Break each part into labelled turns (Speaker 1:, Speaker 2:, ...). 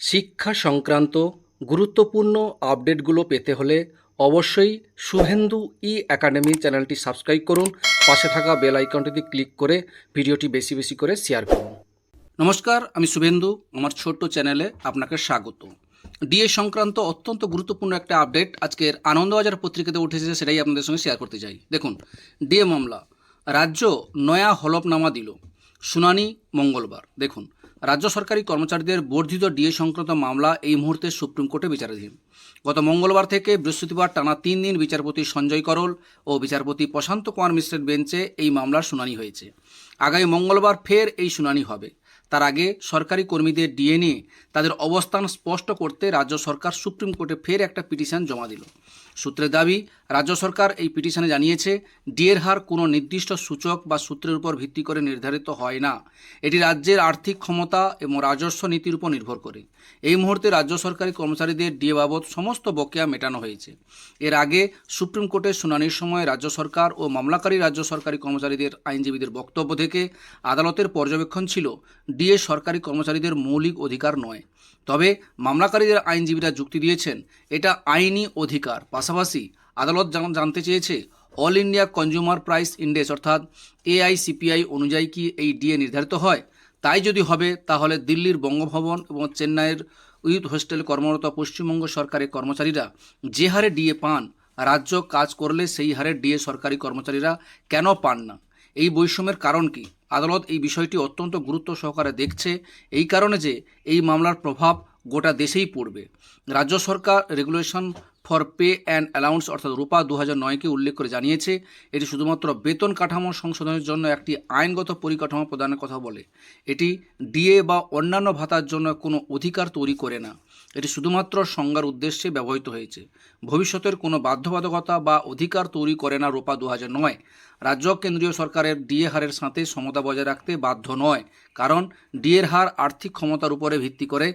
Speaker 1: শিক্ষা সংক্রান্ত গুরুত্বপূর্ণ আপডেটগুলো পেতে হলে অবশ্যই শুভেন্দু ই একাডেমি চ্যানেলটি সাবস্ক্রাইব করুন। পাশে থাকা বেল আইকনটিতে ক্লিক করে ভিডিওটি বেশি বেশি করে শেয়ার করুন। নমস্কার, আমি শুভেন্দু, আমার ছোট্ট চ্যানেলে আপনাকে স্বাগত। ডিএ সংক্রান্ত অত্যন্ত গুরুত্বপূর্ণ একটা আপডেট আজকের আনন্দবাজার পত্রিকাতে উঠেছে, সেটাই আপনাদের সঙ্গে শেয়ার করতে চাই। দেখুন, ডিএ মামলা, রাজ্য নয়া হলফনামা দিল, শুনানি মঙ্গলবার। দেখুন রাজ্য সরকারি কর্মচারীদের বর্ধিত ডিএ সংক্রান্ত মামলা এই মুহূর্তে সুপ্রিম কোর্টে বিচারাধীন। গত মঙ্গলবার থেকে বৃহস্পতিবার টানা তিন দিন বিচারপতি সঞ্জয় করল ও বিচারপতি প্রশান্ত কুমার মিশ্রের বেঞ্চে এই মামলার শুনানি হয়েছে। আগামী মঙ্গলবার ফের এই শুনানি হবে। তার আগে সরকারি কর্মীদের ডিএ নিয়ে তাদের অবস্থান স্পষ্ট করতে রাজ্য সরকার সুপ্রিম কোর্টে ফের একটা পিটিশন জমা দিল। সূত্রের দাবি, রাজ্য সরকার এই পিটিশনে জানিয়েছে, ডিএর হার কোনো নির্দিষ্ট সূচক বা সূত্রের উপর ভিত্তি করে নির্ধারিত হয় না। এটি রাজ্যের আর্থিক ক্ষমতা এবং রাজস্ব নীতির উপর নির্ভর করে। এই মুহূর্তে রাজ্য সরকারি কর্মচারীদের ডিএ বাবদ সমস্ত বকেয়া মেটানো হয়েছে। এর আগে সুপ্রিম কোর্টের শুনানির সময় রাজ্য সরকার ও মামলাকারী রাজ্য সরকারি কর্মচারীদের আইনজীবীদের বক্তব্য থেকে আদালতের পর্যবেক্ষণ ছিল, ডিএ সরকারি কর্মচারীদের মৌলিক অধিকার নয়। তবে মামলাকারীদের আইনজীবীরা যুক্তি দিয়েছেন, এটা আইনি অধিকার পাশাপাশি আদালত যেমন জানতে চেয়েছে, All India Consumer Price Index অর্থাৎ এআইসিপিআই অনুযায়ী কি এই ডিএ নির্ধারিত হয়? তাই যদি হবে, তাহলে দিল্লির বঙ্গভবন এবং চেন্নাইয়ের ইউথ হোস্টেল কর্মরত পশ্চিমবঙ্গ সরকারের কর্মচারীরা যে হারে ডিএ পান, রাজ্য কাজ করলে সেই হারে ডিএ সরকারি কর্মচারীরা কেন পান না? এই বৈষম্যের কারণ কি? আদালত এই বিষয়টি অত্যন্ত গুরুত্ব সহকারে দেখছে, এই কারণে যে এই মামলার প্রভাব গোটা দেশেই পড়বে। রাজ্য সরকার regulation for pay and allowance, অর্থাৎ রূপা দু হাজার নয়কে উল্লেখ করে জানিয়েছে, এটি শুধুমাত্র বেতন কাঠামো সংশোধনের জন্য একটি আইনগত পরিকাঠামো প্রদানের কথা বলে। এটি ডিএ বা অন্যান্য ভাতার জন্য কোনো অধিকার তৈরি করে না। এটি শুধুমাত্র সংজ্ঞার উদ্দেশ্যে ব্যবহৃত হয়েছে। ভবিষ্যতের কোনো বাধ্যবাধকতা বা অধিকার তৈরি করে না রূপা দু হাজার নয়। রাজ্য কেন্দ্রীয় সরকারের ডিএ হারের সাথে সমতা বজায় রাখতে বাধ্য নয়, কারণ ডিএর হার আর্থিক ক্ষমতার উপরে ভিত্তি করে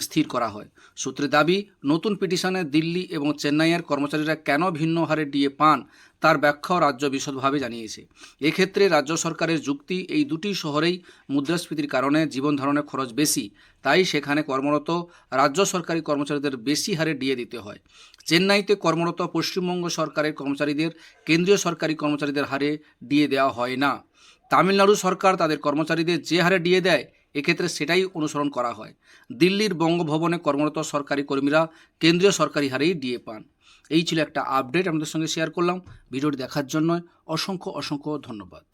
Speaker 1: স্থির করা হয়। সূত্রের দাবি, নতুন পিটিশনে দিল্লি এবং চেন্নাইয়ের কর্মচারীরা কেন ভিন্ন হারে ডিএ পান, তার ব্যাখ্যাও রাজ্য বিশদভাবে জানিয়েছে। এক্ষেত্রে রাজ্য সরকারের যুক্তি, এই দুটি শহরেই মুদ্রাস্ফীতির কারণে জীবন ধারণের খরচ বেশি। তাই সেখানে কর্মরত রাজ্য সরকারি কর্মচারীদের বেশি হারে ডিএ দিতে হয়। চেন্নাইতে কর্মরত পশ্চিমবঙ্গ সরকারের কর্মচারীদের কেন্দ্রীয় সরকারি কর্মচারীদের হারে ডিএ দেওয়া হয় না। তামিলনাড়ু সরকার তাদের কর্মচারীদের যে হারে ডিএ দেয় এক্ষেত্রে সেটাই অনুসরণ করা হয়। দিল্লির বঙ্গভবনে কর্মরত সরকারি কর্মীরা কেন্দ্রীয় সরকারি হারেই ডিএ পান। এই ছিল একটা আপডেট আপনাদের সঙ্গে শেয়ার করলাম। ভিডিওটি দেখার জন্য অসংখ্য অসংখ্য ধন্যবাদ।